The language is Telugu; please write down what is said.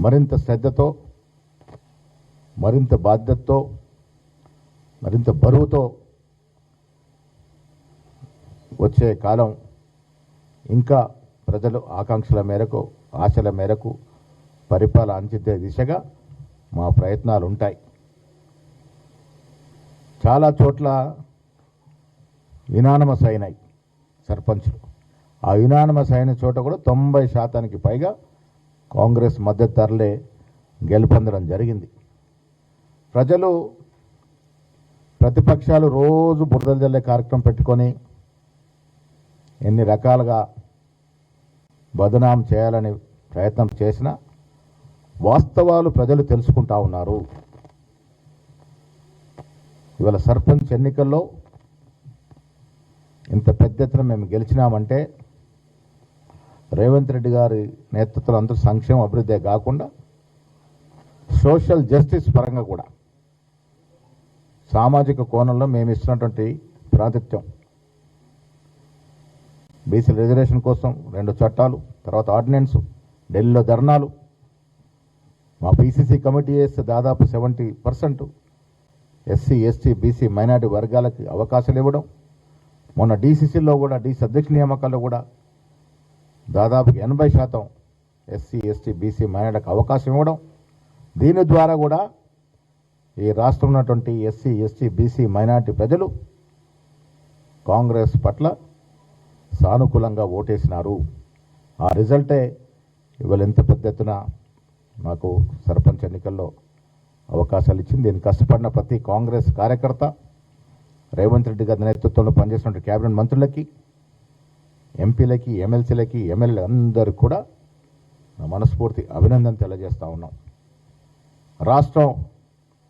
మరింత శ్రద్ధతో మరింత బాధ్యతతో మరింత బరువుతో వచ్చే కాలం ఇంకా ప్రజలు ఆకాంక్షల మేరకు ఆశల మేరకు పరిపాలన అందించే దిశగా మా ప్రయత్నాలు ఉంటాయి. చాలా చోట్ల యునానమస్ అయినాయి సర్పంచ్లు. ఆ యునానమస్ అయిన చోట కూడా తొంభై శాతానికి పైగా కాంగ్రెస్ మద్దతుదారులే గెలుపొందడం జరిగింది. ప్రజలు ప్రతిపక్షాలు రోజు బురదలు జల్లే కార్యక్రమం పెట్టుకొని ఎన్ని రకాలుగా బదనాం చేయాలని ప్రయత్నం చేసినా వాస్తవాలు ప్రజలు తెలుసుకుంటా ఉన్నారు. ఇవాళ సర్పంచ్ ఎన్నికల్లో ఇంత పెద్ద ఎత్తున మేము గెలిచినామంటే రేవంత్ రెడ్డి గారి నేతృత్వంలో అందరూ సంక్షేమ అభివృద్ధే కాకుండా సోషల్ జస్టిస్ పరంగా కూడా సామాజిక కోణంలో మేము ఇస్తున్నటువంటి ప్రాతిథ్యం బీసీ రిజర్వేషన్ కోసం రెండు చట్టాలు తర్వాత ఆర్డినెన్స్ ఢిల్లీలో ధర్నాలు. మా పీసీసీ కమిటీ వేస్తే దాదాపు seventy percent SC ST BC minority వర్గాలకి అవకాశాలు ఇవ్వడం. మొన్న డీసీసీలో కూడా డీసీ అధ్యక్ష నియామకాల్లో కూడా దాదాపు ఎనభై శాతం ఎస్సీ ఎస్టీ బీసీ మైనార్టీకి అవకాశం ఇవ్వడం దీని ద్వారా కూడా ఈ రాష్ట్రం ఉన్నటువంటి ఎస్సీ ఎస్టీ బీసీ మైనార్టీ ప్రజలు కాంగ్రెస్ పట్ల సానుకూలంగా ఓటేసినారు. ఆ రిజల్టే ఇవాళ ఎంత పెద్ద ఎత్తున మాకు సర్పంచ్ ఎన్నికల్లో అవకాశాలు ఇచ్చింది. దీన్ని కష్టపడిన ప్రతి కాంగ్రెస్ కార్యకర్త రేవంత్ రెడ్డి గారి నేతృత్వంలో పనిచేసిన కేబినెట్ మంత్రులకి ఎంపీలకి ఎమ్మెల్సీలకి ఎమ్మెల్యే అందరూ కూడా మనస్ఫూర్తి అభినందన తెలియజేస్తూ ఉన్నాం. రాష్ట్రం